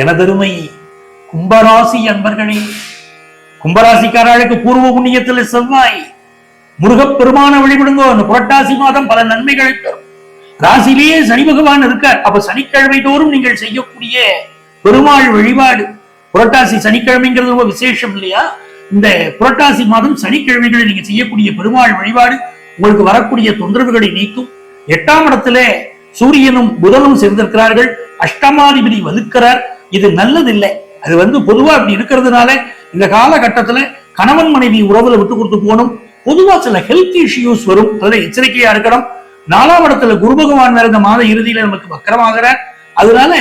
எனதருமை கும்பராசி அன்பர்களே கும்பராசிக்காரர்களுக்கு பூர்வ புண்ணியத்தில் செவ்வாய். முருகப்பெருமான வழிபடுங்கோ அந்த புரட்டாசி மாதம் பல நன்மைகளை தரும். ராசிலேயே சனி பகவான் இருக்கார். அப்ப சனிக்கிழமை தோறும் நீங்கள் செய்யக்கூடிய பெருமாள் வழிபாடு. புரட்டாசி சனிக்கிழமைங்கிறது ரொம்ப விசேஷம் இல்லையா? இந்த புரட்டாசி மாதம் சனிக்கிழமைகளை நீங்க செய்யக்கூடிய பெருமாள் வழிபாடு உங்களுக்கு வரக்கூடிய தொந்தரவுகளை நீக்கும். எட்டாம் இடத்துல சூரியனும் புதனும் சேர்ந்திருக்கிறார்கள். அஷ்டமாதிபதி வலுக்கிறார். இது நல்லதில்லை. அது வந்து பொதுவா அப்படி இருக்கிறதுனால இந்த காலகட்டத்துல கணவன் மனைவி உறவுல விட்டு கொடுத்து போகணும். பொதுவா சில ஹெல்த் இஷ்யூஸ் வரும். அதுல எச்சரிக்கையா இருக்கணும். நாலாம் இடத்துல குரு பகவான் இருந்த இந்த மாத இறுதியில நமக்கு வக்கரமாகிறார் அதனால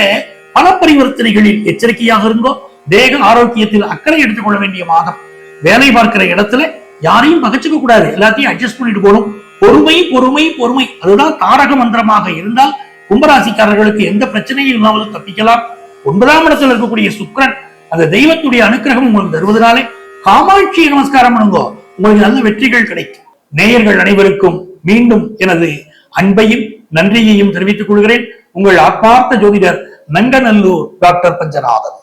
பண பரிவர்த்தனைகளில் எச்சரிக்கையாக இருந்தோ தேக ஆரோக்கியத்தில் அக்கறை எடுத்துக்கொள்ள வேண்டிய மாதம். வேலை பார்க்கிற இடத்துல யாரையும் பகச்சுக்க கூடாது. எல்லாத்தையும் அட்ஜஸ்ட் பண்ணிட்டு போகணும். பொறுமை பொறுமை பொறுமை. அதுதான் தாரக மந்திரமாக இருந்தால் கும்பராசிக்காரர்களுக்கு எந்த பிரச்சனையும் இல்லாமல் தப்பிக்கலாம். ஒன்பதாம் இடத்துல இருக்கக்கூடிய சுக்கரன் அந்த தெய்வத்துடைய அனுக்கிரகம் உங்களுக்கு தருவதனாலே காமாட்சியை நமஸ்காரம் பண்ணுங்கோ. உங்களுக்கு நல்ல வெற்றிகள் கிடைக்கும். நேயர்கள் அனைவருக்கும் மீண்டும் எனது அன்பையும் நன்றியையும் தெரிவித்துக் கொள்கிறேன். உங்கள் ஆத்மார்த்த ஜோதிடர் நங்கநல்லூர் டாக்டர் பஞ்சநாதன்.